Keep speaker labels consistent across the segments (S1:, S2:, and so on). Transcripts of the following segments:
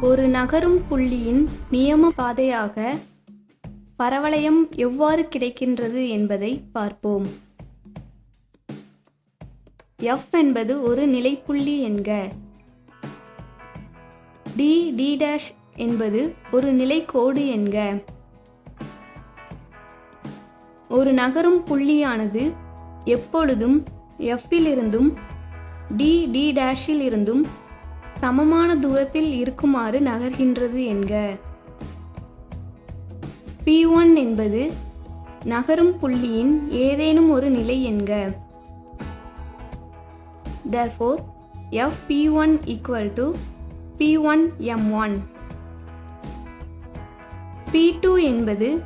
S1: ஒரு நகரும் புள்ளியின் நியம பாதையாக பரவளையம் எவ்வாறு கிடைக்கின்றது என்பதை பார்ப்போம். எஃப் என்பது ஒரு நிலைப்புள்ளி என்க. டி டிடாஷ் என்பது ஒரு நிலைக்கோடு என்க. ஒரு நகரும் புள்ளியானது எப்பொழுதும் எஃப்பிலிருந்தும் டி டி d' சமமான தூரத்தில் இருக்குமாறு நகர்கின்றது என்க. P1 என்பது நகரும் புள்ளியின் ஏதேனும் ஒரு நிலை என்க. Therefore f P1 equal to P1 M1 P2 என்பது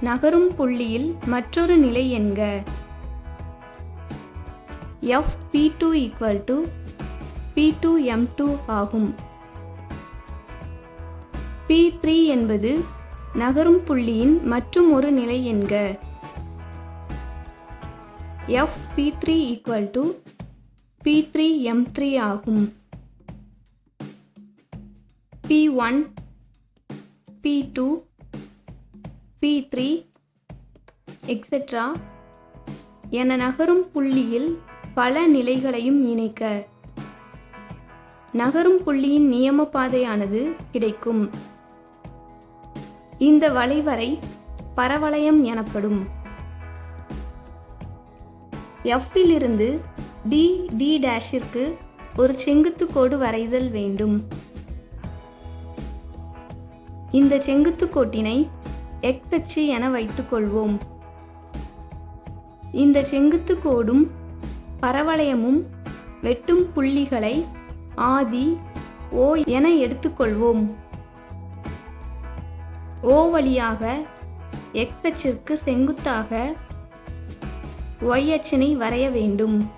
S1: நகரும் புள்ளியில் மற்றொரு நிலை என்க. F P2 equal to P two M two ஆகும். பி த்ரீ என்பது நகரும் புள்ளியின் மற்றும் ஒரு நிலை என்க. F P three equal to P three M three ஆகும். P one P two P three etcetera என நகரும் புள்ளியில் பல நிலைகளையும் இணைக்க. நகரும் புள்ளியின் நியம பாதையானது கிடைக்கும். இந்த வளைவரை பரவளையம் எனப்படும். எஃப்பிலிருந்து டி டி டேஷிற்கு ஒரு செங்குத்து கோடு வரைதல் வேண்டும். இந்த செங்குத்து கோட்டினை எக்ஸ் அச்சு என வைத்துக்கொள்வோம் இந்த செங்குத்து கோடும் பரவளையமும் வெட்டும் புள்ளிகளை ஆதி ஓ என எடுத்துக்கொள்வோம். ஓ வழியாக எக்ஸ் அச்சிற்கு செங்குத்தாக ஒய் அச்சினை வரைய வேண்டும்.